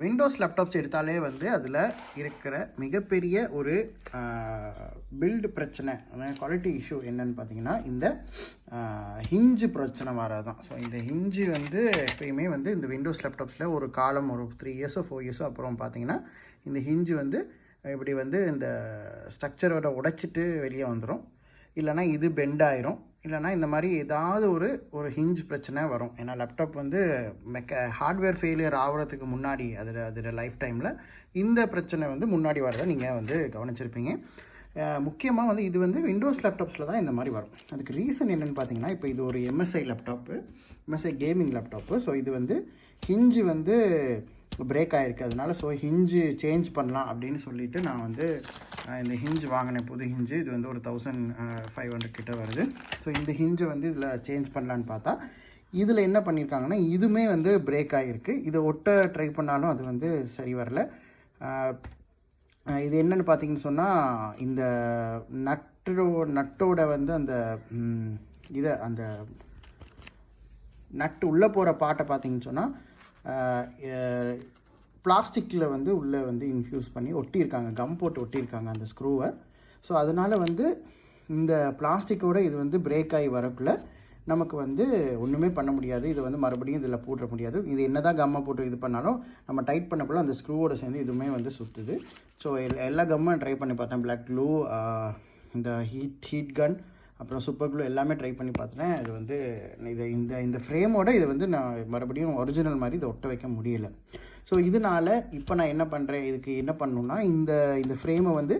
Windows laptops எடுத்தாலே வந்து அதில் இருக்கிற மிகப்பெரிய ஒரு பில்டு பிரச்சனை குவாலிட்டி இஷ்யூ என்னன்னு பார்த்தீங்கன்னா இந்த ஹிஞ்சு பிரச்சனை வரதான் ஸோ இந்த ஹிஞ்சு வந்து எப்பயுமே வந்து இந்த விண்டோஸ் லேப்டாப்ஸில் ஒரு காலம் ஒரு த்ரீ இயர்ஸோ ஃபோர் இயர்ஸோ அப்புறம் பார்த்தீங்கன்னா இந்த ஹிஞ்சு வந்து இப்படி வந்து இந்த ஸ்ட்ரக்சரோட உடைச்சிட்டு வெளியே வந்துடும் இல்லைனா இது பெண்ட் ஆயிரும். இல்லைனா இந்த மாதிரி ஏதாவது ஒரு ஒரு ஹிஞ்ச் பிரச்சனை வரும். ஏன்னா லேப்டாப் வந்து மெக்க ஹார்ட்வேர் ஃபெயிலியர் ஆகிறதுக்கு முன்னாடி அதில் அதோட லைஃப் டைமில் இந்த பிரச்சனை வந்து முன்னாடி வரதை நீங்கள் வந்து கவனிச்சிருப்பீங்க. முக்கியமாக வந்து இது வந்து விண்டோஸ் லேப்டாப்ஸில் தான் இந்த மாதிரி வரும். அதுக்கு ரீசன் என்னென்னு பார்த்தீங்கன்னா இப்போ இது ஒரு MSI laptop MSI gaming laptop so இது வந்து ஹிஞ்சு வந்து பிரேக் ஆகிருக்கு அதனால ஸோ ஹிஞ்சு சேஞ்ச் பண்ணலாம் அப்படின்னு சொல்லிவிட்டு நான் வந்து இந்த ஹிஞ்ச் வாங்கினேன் புது ஹிஞ்சு இது வந்து ஒரு தௌசண்ட் ஃபைவ் ஹண்ட்ரட் கிட்ட வருது. ஸோ இந்த ஹிஞ்சை வந்து இதில் சேஞ்ச் பண்ணலான்னு பார்த்தா இதில் என்ன பண்ணியிருக்காங்கன்னா இதுவுமே வந்து பிரேக் ஆகிருக்கு இதை ஒட்ட ட்ரை பண்ணாலும் அது வந்து சரி வரல. இது என்னன்னு பார்த்தீங்கன்னு சொன்னால் இந்த நட்டோ நட்டோட வந்து அந்த இதை அந்த நட்டு உள்ளே போகிற பாட்டை பார்த்தீங்கன்னு சொன்னால் பிளாஸ்டிக்கில் வந்து உள்ளே வந்து இன்ஃப்யூஸ் பண்ணி ஒட்டியிருக்காங்க. கம் போட்டு ஒட்டியிருக்காங்க அந்த ஸ்க்ரூவை ஸோ அதனால் வந்து இந்த பிளாஸ்டிக்கோட இது வந்து பிரேக் ஆகி வரக்குள்ள நமக்கு வந்து ஒன்றுமே பண்ண முடியாது. இது வந்து மறுபடியும் இதில் போட முடியாது. இது என்ன தான் கம்மை போட்டு இது பண்ணாலும் நம்ம டைட் பண்ணக்குள்ள அந்த ஸ்க்ரூவோட சேர்ந்து இதுவுமே வந்து சுற்றுது ஸோ எல்லா கம்மும் ட்ரை பண்ணி பார்த்தேன். பிளாக் க்ளூ இந்த ஹீட் ஹீட் கன் அப்புறம் சூப்பர் க்ளூ எல்லாமே ட்ரை பண்ணி பார்த்துட்டேன். இது வந்து இது இந்த இந்த ஃப்ரேமோட இது வந்து நான் மறுபடியும் ஒரிஜினல் மாதிரி இதை ஒட்ட வைக்க முடியல. ஸோ இதனால் இப்போ நான் என்ன பண்ணுறேன் இதுக்கு என்ன பண்ணணும்னா இந்த இந்த ஃப்ரேமை வந்து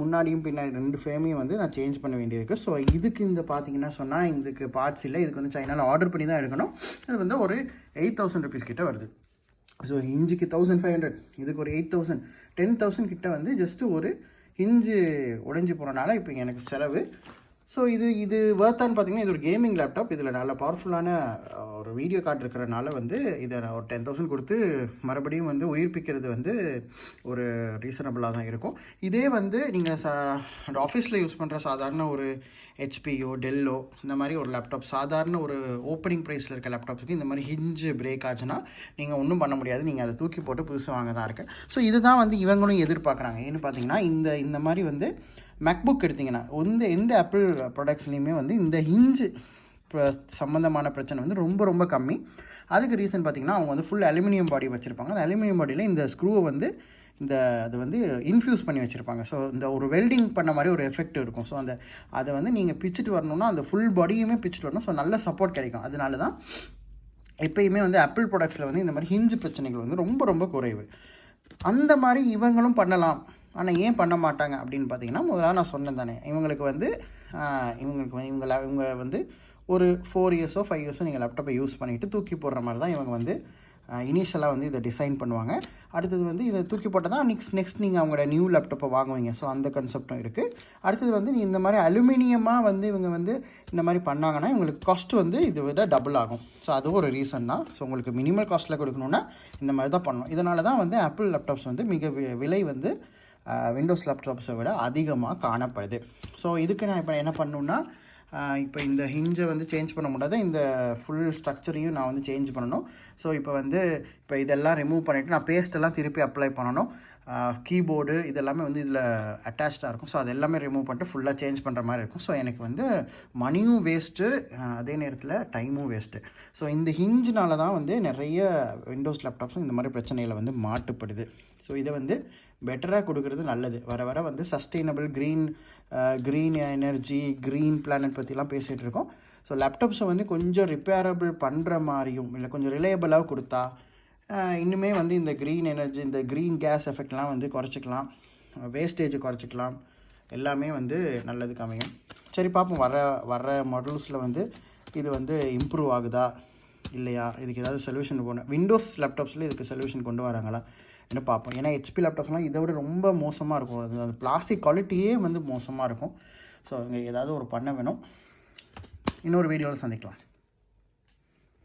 முன்னாடியும் பின்னாடி ரெண்டு ஃப்ரேமையும் வந்து நான் சேஞ்ச் பண்ண வேண்டியிருக்கு. ஸோ இதுக்கு இந்த பார்த்தீங்கன்னா சொன்னால் இதுக்கு பார்ட்ஸ் இல்லை. இதுக்கு வந்து சைனாவில் ஆர்டர் பண்ணி தான் எடுக்கணும். அது வந்து ஒரு எயிட் தௌசண்ட் ருபீஸ் கிட்ட வருது. ஸோ ஹிஞ்சுக்கு தௌசண்ட் ஃபைவ் ஹண்ட்ரட் இதுக்கு ஒரு எயிட் தௌசண்ட் டென் தௌசண்ட் கிட்ட வந்து ஜஸ்ட்டு ஒரு ஹிஞ்சு உடைஞ்சு போகிறனால இப்போ எனக்கு செலவு ஸோ இது இது வர்த்தான்னு பார்த்தீங்கன்னா இது ஒரு கேமிங் லேப்டாப் இதில் நல்ல பவர்ஃபுல்லான ஒரு வீடியோ கார்டு இருக்கிறனால வந்து இதை நான் ஒரு டென் தௌசண்ட் கொடுத்து மறுபடியும் வந்து உயிர்ப்பிக்கிறது வந்து ஒரு ரீசனபிளாக தான் இருக்கும். இதே வந்து நீங்கள் சா ஆஃபீஸில் யூஸ் பண்ணுற சாதாரண ஒரு ஹெச்பியோ டெல்லோ இந்த மாதிரி ஒரு லேப்டாப் சாதாரண ஒரு ஓப்பனிங் ப்ரைஸில் இருக்க லேப்டாப்ஸுக்கு இந்த மாதிரி ஹிஞ்சு பிரேக் ஆச்சுன்னா நீங்கள் ஒன்றும் பண்ண முடியாது. நீங்கள் அதை தூக்கி போட்டு புதுசு வாங்க தான் இருக்குது ஸோ இதுதான் வந்து இவங்களும் எதிர்பார்க்குறாங்க. ஏன்னு பார்த்தீங்கன்னா இந்த இந்த மாதிரி வந்து மேக்புக் எடுத்திங்கன்னா இந்த எந்த ஆப்பிள் ப்ராடக்ட்ஸ்லேயுமே வந்து இந்த ஹிஞ்சு சம்மந்தமான பிரச்சனை வந்து ரொம்ப ரொம்ப கம்மி. அதுக்கு ரீசன் பார்த்தீங்கன்னா அவங்க வந்து ஃபுல் அலுமினியம் பாடி வச்சுருப்பாங்க. அந்த அலுமினியம் பாடியில் இந்த ஸ்க்ரூவை வந்து இந்த அது வந்து இன்ஃப்யூஸ் பண்ணி வச்சுருப்பாங்க. ஸோ இந்த ஒரு வெல்டிங் பண்ண மாதிரி ஒரு எஃபெக்ட் இருக்கும். ஸோ அந்த அதை வந்து நீங்கள் பிச்சுட்டு வரணும்னா அந்த ஃபுல் பாடியுமே பிச்சுட்டு வரணும். ஸோ நல்ல சப்போர்ட் கிடைக்கும். அதனால தான் எப்பயுமே வந்து ஆப்பிள் ப்ராடக்ட்ஸில் வந்து இந்த மாதிரி ஹிஞ்சு பிரச்சனைகள் வந்து ரொம்ப ரொம்ப குறைவு. அந்த மாதிரி இவங்களும் பண்ணலாம். ஆனால் ஏன் பண்ண மாட்டாங்க அப்படின்னு பார்த்தீங்கன்னா முதல்ல நான் சொன்னேன் தானே. இவங்களுக்கு வந்து இவங்களுக்கு வந்து இவங்க இவங்க வந்து ஒரு ஃபோர் இயர்ஸோ ஃபைவ் இயர்ஸோ நீங்கள் லேப்டாப்பை யூஸ் பண்ணிவிட்டு தூக்கி போடுற மாதிரி தான் இவங்க வந்து இனிஷியலாக வந்து இதை டிசைன் பண்ணுவாங்க. அடுத்தது வந்து இதை தூக்கி போட்டால் தான் நெக்ஸ்ட் நெக்ஸ்ட் நீங்கள் அவங்களோட நியூ லேப்டாப்பை வாங்குவீங்க. ஸோ அந்த கன்செப்டும் இருக்குது அடுத்தது வந்து நீ இந்த மாதிரி அலுமினியமாக வந்து இவங்க வந்து இந்த மாதிரி பண்ணாங்கன்னா இவங்களுக்கு காஸ்ட் வந்து இதை விட டபுள் ஆகும். ஸோ அதுவும் ஒரு ரீசன் தான். ஸோ உங்களுக்கு மினிமல் காஸ்ட்டில் கொடுக்கணுன்னா இந்த மாதிரி தான் பண்ணணும். இதனால தான் வந்து ஆப்பிள் லேப்டாப்ஸ் வந்து மிக விலை வந்து விண்டோஸ் லேப்டாப்ஸை விட அதிகமாக காணப்படுது. ஸோ இதுக்கு நான் இப்போ என்ன பண்ணணுன்னா இப்போ இந்த ஹிஞ்சை வந்து சேஞ்ச் பண்ண முடியாத. இந்த ஃபுல் ஸ்ட்ரக்சரையும் நான் வந்து சேஞ்ச் பண்ணணும். ஸோ இப்போ வந்து இப்போ இதெல்லாம் ரிமூவ் பண்ணிவிட்டு நான் பேஸ்ட்டெல்லாம் திருப்பி அப்ளை பண்ணணும். கீபோர்டு இதெல்லாமே வந்து இதில் அட்டாச்சாக இருக்கும். ஸோ அது எல்லாமே ரிமூவ் பண்ணிட்டு ஃபுல்லாக சேஞ்ச் பண்ணுற மாதிரி இருக்கும். ஸோ எனக்கு வந்து மணியும் வேஸ்ட்டு அதே நேரத்தில் டைமும் வேஸ்ட்டு ஸோ இந்த ஹிஞ்சினால தான் வந்து நிறைய விண்டோஸ் லேப்டாப்ஸும் இந்த மாதிரி பிரச்சனையில் வந்து மாட்டுப்படுது. ஸோ இதை வந்து பெட்டராக கொடுக்கறது நல்லது. வர வர வந்து sustainable green green energy green planet பற்றிலாம் பேசிகிட்டு இருக்கோம். ஸோ லேப்டாப்ஸை வந்து கொஞ்சம் ரிப்பேரபிள் பண்ணுற மாதிரியும் இல்லை கொஞ்சம் ரிலையபிளாக கொடுத்தா இன்னுமே வந்து இந்த க்ரீன் எனர்ஜி இந்த க்ரீன் கேஸ் எஃபெக்ட்லாம் வந்து குறைச்சிக்கலாம். வேஸ்டேஜ் குறைச்சிக்கலாம். எல்லாமே வந்து நல்லதுக்கு அமையும். சரி பார்ப்போம். வர வர மாடல்ஸில் வந்து இது வந்து இம்ப்ரூவ் ஆகுதா? இல்லையா? இதுக்கு ஏதாவது சொல்யூஷன் கொண்டு விண்டோஸ் லேப்டாப்ஸில் இதுக்கு சொல்யூஷன் கொண்டு வராங்களா? என்ன பார்ப்போம். ஏன்னா ஹெச்பி லேப்டாப்ஸ்லாம் இதை விட ரொம்ப மோசமாக இருக்கும். அது- அந்த பிளாஸ்டிக் குவாலிட்டியே வந்து மோசமாக இருக்கும். ஸோ இங்கே ஏதாவது ஒரு பண்ண வேணும். இன்னொரு வீடியோவில் சந்திக்கலாம்.